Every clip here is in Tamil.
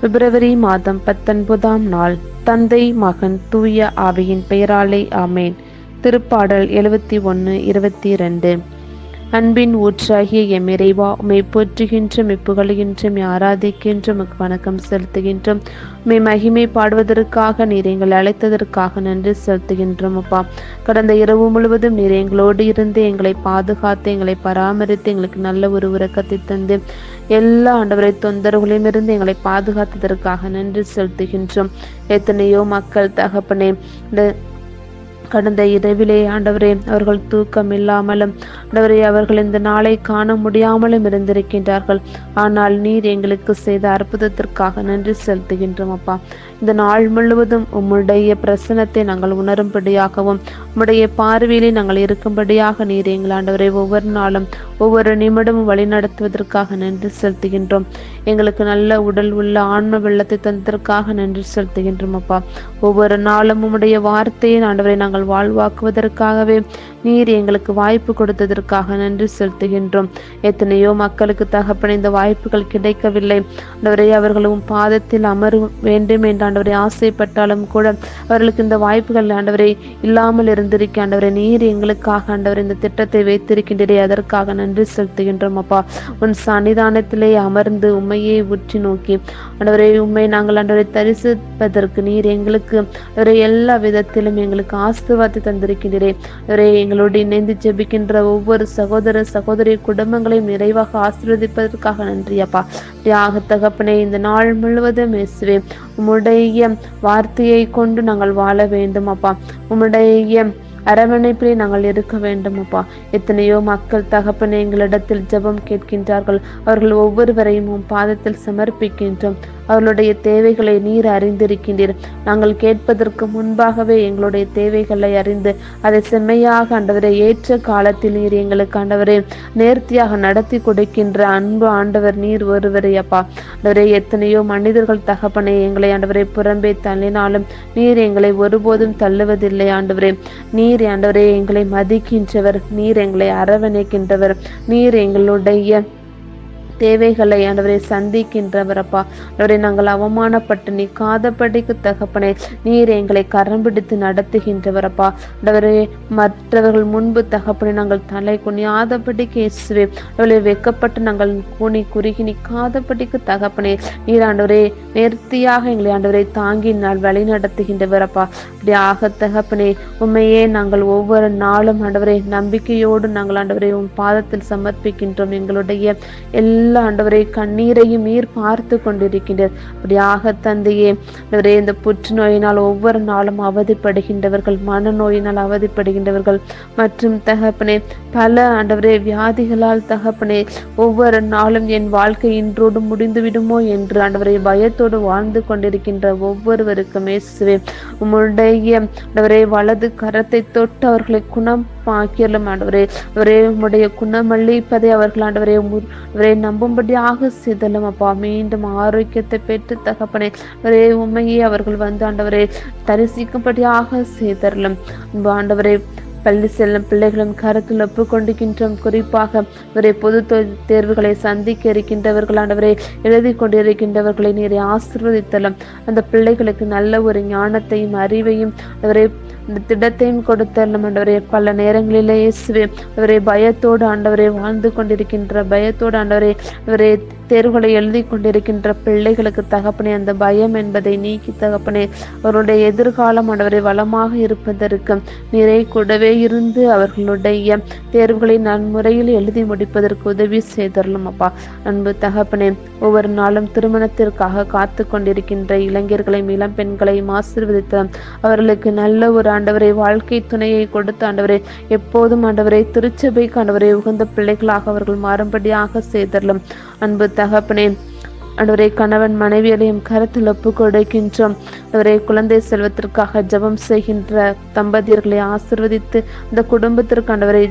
பிப்ரவரி மாதம் பத்தொன்பதாம் நாள். தந்தை மகன் தூய ஆவியின் பெயராலே ஆமேன். திருப்பாடல் எழுவத்தி ஒன்று இருபத்தி ரெண்டு அன்பின் ஊற்றாகிய எம் இறைவா உமை போற்றுகின்ற புகழுகின்றோம் ஆராதிக்கின்றோம் ஆராதிக்கின்றும் வணக்கம் செலுத்துகின்றோம். உமை மகிமை பாடுவதற்காக நீர் எங்களை அழைத்ததற்காக நன்றி செலுத்துகின்றோம் அப்பா. கடந்த இரவு முழுவதும் நீர் எங்களோடு இருந்து எங்களை பாதுகாத்து எங்களை பராமரித்து எங்களுக்கு நல்ல ஒரு உறக்கத்தை தந்து எல்லா ஆண்டவரை தொந்தரவுகளையும் இருந்து எங்களை பாதுகாத்ததற்காக நன்றி செலுத்துகின்றோம். எத்தனையோ மக்கள் தகப்பனே இந்த கடந்த இரவிலே ஆண்டவரே அவர்கள் தூக்கம் இல்லாமலும் ஆண்டவரே அவர்கள் இந்த நாளை காண முடியாமலும் இருந்திருக்கின்றார்கள். ஆனால் நீர் எங்களுக்கு செய்த அற்புதத்திற்காக நன்றி செலுத்துகின்றோம் அப்பா. இந்த நாள் முழுவதும் உம்முடைய பிரசனத்தை நாங்கள் உணரும்படியாகவும் உம்முடைய பார்வையிலே நாங்கள் இருக்கும்படியாக நீர் எங்கள் ஆண்டவரை ஒவ்வொரு நாளும் ஒவ்வொரு நிமிடமும் வழி நடத்துவதற்காக நன்றி செலுத்துகின்றோம். எங்களுக்கு நல்ல உடல் உள்ள ஆன்ம வெள்ளத்தை தந்ததற்காக நன்றி செலுத்துகின்றோம் அப்பா. ஒவ்வொரு நாளும் உம்முடைய வார்த்தையை ஆண்டவரை நாங்கள் வாழ்வாக்குவதற்காகவே நீர் எங்களுக்கு வாய்ப்பு கொடுத்ததற்காக நன்றி செலுத்துகின்றோம். எத்தனையோ மக்களுக்கு தகப்பன இந்த வாய்ப்புகள் கிடைக்கவில்லை. ஆண்டவரை அவர்களும் பாதத்தில் அமர வேண்டும் என்று ஆண்டவரை ஆசைப்பட்டாலும் கூட அவர்களுக்கு இந்த வாய்ப்புகள் ஆண்டவரை இல்லாமல் இருந்திருக்க ஆண்டவரை நீர் எங்களுக்காக ஆண்டவர் இந்த திட்டத்தை வைத்திருக்கின்றே அதற்காக நன்றி செலுத்துகின்றோம் அப்பா. உன் சன்னிதானத்திலே அமர்ந்து உண்மையை உற்றி நோக்கி. ஆண்டவரை உண்மை நாங்கள் ஆண்டவரை தரிசிப்பதற்கு நீர் எங்களுக்கு அவரை எல்லா விதத்திலும் எங்களுக்கு ஆசிர்வாதத்தை தந்திருக்கின்றேன் அவரை எங்களோடு இணைந்து ஜெபிக்கின்ற ஒவ்வொரு சகோதர சகோதரி குடும்பங்களையும் நிறைவாக ஆசீர்வதிப்பதற்காக நன்றி அப்பா. தியாக தகப்பனே இந்த நாள் முழுவதும் இயேசுவே உம்முடைய வார்த்தையை கொண்டு நாங்கள் வாழ வேண்டும் அப்பா. உம்முடைய அரவணைப்பிலே நாங்கள் இருக்க வேண்டும் அப்பா எத்தனையோ மக்கள் தகப்பனை எங்களிடத்தில் ஜபம் கேட்கின்றார்கள். அவர்கள் ஒவ்வொருவரையும் உன் பாதத்தில் சமர்ப்பிக்கின்றோம். அவர்களுடைய தேவைகளை நீர் அறிந்திருக்கின்றீர். நாங்கள் கேட்பதற்கு முன்பாகவே எங்களுடைய தேவைகளை அறிந்து அதை செம்மையாக ஆண்டவரை ஏற்ற காலத்தில் நீர் எங்களுக்கு ஆண்டவரே நேர்த்தியாக நடத்தி கொடுக்கின்ற அன்பு ஆண்டவர் நீர் ஒருவரே அப்பா. ஆண்டவரே எத்தனையோ மனிதர்கள் தகப்பனை எங்களை ஆண்டவரை புறம்பே தள்ளினாலும் நீர் எங்களை ஒருபோதும் தள்ளுவதில்லை ஆண்டவரே. நீ நீர் ஆண்டவரே எங்களை மதிக்கின்றவர் நீர் எங்களை அரவணைக்கின்றவர் நீர் எங்களுடைய தேவைகளை ஆண்டவரை சந்திக்கின்றவரப்பா ஆண்டவரை நாங்கள் அவமானப்பட்டு நீ காதப்படிக்கு தகப்பனே நீர் எங்களை கரம் பிடித்து நடத்துகின்றவரப்பா ஆண்டவரே மற்றவர்கள் முன்பு தகப்பனை நாங்கள் தலை குனியாதபடிக்கு இயேசுவே. அவளை வெக்கப்பட்டு நாங்கள் குனி குறுகி நிற்காதபடிக்கு தகப்பனே. நீர் ஆண்டவரே நேர்த்தியாக எங்களை ஆண்டவரை தாங்கி நாள் வழி நடத்துகின்றவரப்பா. ஆக தகப்பனே உண்மையே நாங்கள் ஒவ்வொரு நாளும் ஆண்டவரை நம்பிக்கையோடு நாங்கள் ஆண்டவரை உன் பாதத்தில் சமர்ப்பிக்கின்றோம். எங்களுடைய எல்லா ஆண்டவரை கண்ணீரையும் நீர் பார்த்து கொண்டிருக்கின்றார். அப்படியாக தந்தையே ஆண்டவரே இந்த புற்றுநோயினால் ஒவ்வொரு நாளும் அவதிப்படுகின்றவர்கள் மனநோயினால் அவதிப்படுகின்றவர்கள் மற்றும் தகப்பனே பல ஆண்டவரே வியாதிகளால் தகப்பனே ஒவ்வொரு நாளும் என் வாழ்க்கை இன்றோடு முடிந்துவிடுமோ என்று ஆண்டவரை பயத்தோடு வாழ்ந்து கொண்டிருக்கின்ற ஒவ்வொருவருக்கும் இயேசுவே. உம்முடைய ஆண்டவரே வலது கரத்தை தொட்டு அவர்களை குணம் ஆக்கியலும் ஆண்டவரே. அவரே உம்முடைய குணமளிப்பதை அவர்கள் ஆண்டவரே அவரை நம்பும்படியாக செய்தலும் அப்பா. மீண்டும் ஆரோக்கியத்தை பெற்று தகப்பனே அவரே உண்மையை அவர்கள் வந்து ஆண்டவரை தரிசிக்கும்படியாக செய்தரலும். ஆண்டவரை பள்ளி செல்லும் பிள்ளைகளும் கருத்தில் ஒப்புக்கொண்டிருக்கின்றோம். குறிப்பாக இவரை பொது தேர்வுகளை சந்திக்க இருக்கின்றவர்களானவரை ஆண்டவரை எழுதி கொண்டிருக்கின்றவர்களை நீரை ஆசிர்வதித்தலும். அந்த பிள்ளைகளுக்கு நல்ல ஒரு ஞானத்தையும் அறிவையும் அவரை இந்த திடத்தையும் கொடுத்தல்லும் ஆண்டவரே பல நேரங்களிலே இயேசுவே அவரை பயத்தோடு ஆண்டவரை வாழ்ந்து கொண்டிருக்கின்ற பயத்தோடு ஆண்டவரை அவரை தேர்வுகளை எழுதி கொண்டிருக்கின்ற பிள்ளைகளுக்கு தகப்பனே அந்த பயம் என்பதை நீக்கி தகப்பனே அவருடைய எதிர்காலம் ஆண்டவரை வளமாக இருப்பதற்கு நிறை கூடவே இருந்து அவர்களுடைய தேர்வுகளை நன்முறையில் எழுதி முடிப்பதற்கு உதவி செய்தரலும் அப்பா. அன்பு தகப்பனே ஒவ்வொரு நாளும் திருமணத்திற்காக காத்து கொண்டிருக்கின்ற இளைஞர்களையும் இளம் பெண்களையும் ஆசீர்வதித்த அவர்களுக்கு நல்ல ஒரு ஆண்டவரை வாழ்க்கை துணையை கொடுத்த ஆண்டவரை எப்போதும் ஆண்டவரை திருச்சபைக்கு ஆண்டவரை உகந்த பிள்ளைகளாக அவர்கள் மாறும்படியாக செய்தரலும். அன்பு தகப்பனே. ஆண்டவரை கணவன் மனைவியரையும் கருத்தில் ஒப்பு கொடுக்கின்றோம் அவரை குழந்தை செல்வத்திற்காக ஜெபம் செய்கின்ற தம்பதியர்களை ஆசிர்வதித்து அந்த குடும்பத்திற்கு ஆண்டவரை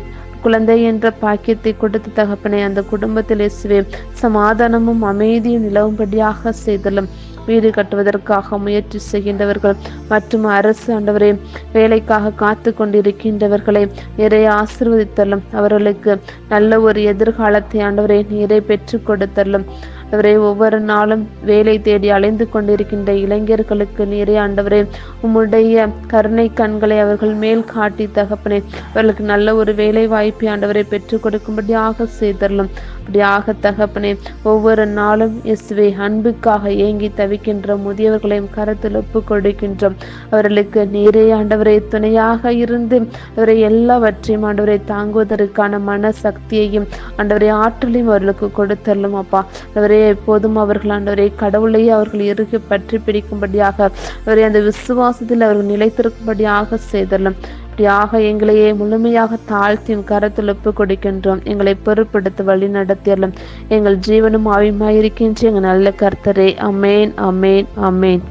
குழந்தை என்ற பாக்கியத்தை கொடுத்த தகப்பனை அந்த குடும்பத்தில் இயேசுவே சமாதானமும் அமைதியும் நிலவும்படியாக செய்தலும். வீடு கட்டுவதற்காக முயற்சி செய்கின்றவர்கள் மற்றும் அரசு ஆண்டவரே வேலைக்காக காத்து கொண்டிருக்கின்றவர்களை நிறைய ஆசிர்வதித்தல்லும் அவர்களுக்கு நல்ல ஒரு எதிர்காலத்தை ஆண்டவரே நீரை பெற்றுக் கொடுத்தலும் அவரை ஒவ்வொரு நாளும் வேலை தேடி அலைந்து கொண்டிருக்கின்ற இளைஞர்களுக்கு நீரே ஆண்டவரே உம்முடைய கருணை கண்களை அவர்கள் மேல் காட்டி தகப்பனே அவர்களுக்கு நல்ல ஒரு வேலை வாய்ப்பை ஆண்டவரை பெற்றுக் கொடுக்கும்படியாக செய்தரலும் அப்படியாக தகப்பனே ஒவ்வொரு நாளும் இயேசுவை அன்புக்காக ஏங்கி தவிக்கின்ற முதியவர்களையும் கரத்தில் ஒப்பு கொடுக்கின்றோம். அவர்களுக்கு நீரே ஆண்டவரை துணையாக இருந்து அவரை எல்லாவற்றையும் ஆண்டவரை தாங்குவதற்கான மன சக்தியையும் ஆண்டவரை ஆற்றலையும் அவர்களுக்கு கொடுத்தரலும் அப்பா. அவரே எப்போதும் அவர்கள் ஆண்டவரை கடவுளையே அவர்கள் இறுகி பற்றி பிடிக்கும்படியாக அவரை அந்த விசுவாசத்தில் அவர்கள் நிலைத்திருக்கும்படியாக செய்தரலும். அப்படியாக எங்களையே முழுமையாக தாழ்த்தியும் கரத்தில் ஒப்பு கொடுக்கின்றோம் எங்களை பொறுப்படுத்த வழி நடத்தியலும் எங்கள் ஜீவனும் ஆவியுமாயிருக்கின்ற எங்கள் நல்ல கர்த்தரே. அமேன் அமேன் அமேன்.